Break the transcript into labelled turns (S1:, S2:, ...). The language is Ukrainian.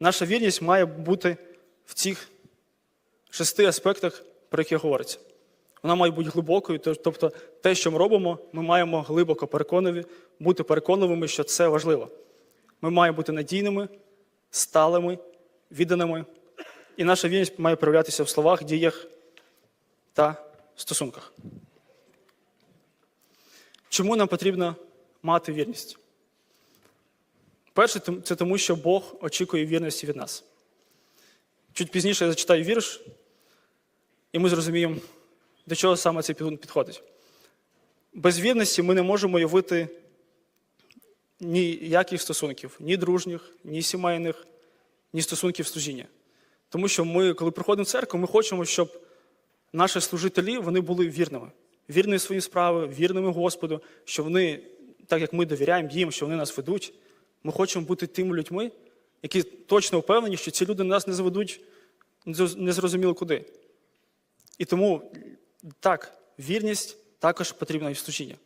S1: Наша вірність має бути в цих шести аспектах, про які говориться. Вона має бути глибокою, тобто те, що ми робимо, ми маємо глибоко переконливі, бути переконливими, що це важливо. Ми маємо бути надійними, сталими, відданими. І наша вірність має проявлятися в словах, діях та стосунках. Чому нам потрібно мати вірність? Перше, це тому, що Бог очікує вірності від нас. Чуть пізніше я зачитаю вірш, і ми зрозуміємо, до чого саме цей підгун підходить. Без вірності ми не можемо уявити ніяких стосунків, ні дружніх, ні сімейних, ні стосунків служіння. Тому що ми, коли приходимо в церкву, ми хочемо, щоб наші служителі вони були вірними, вірними свої справи, вірними Господу, що вони, так як ми довіряємо їм, що вони нас ведуть, ми хочемо бути тими людьми, які точно впевнені, що ці люди нас не заведуть незрозуміло куди. І тому так, вірність також потрібна і в служінні.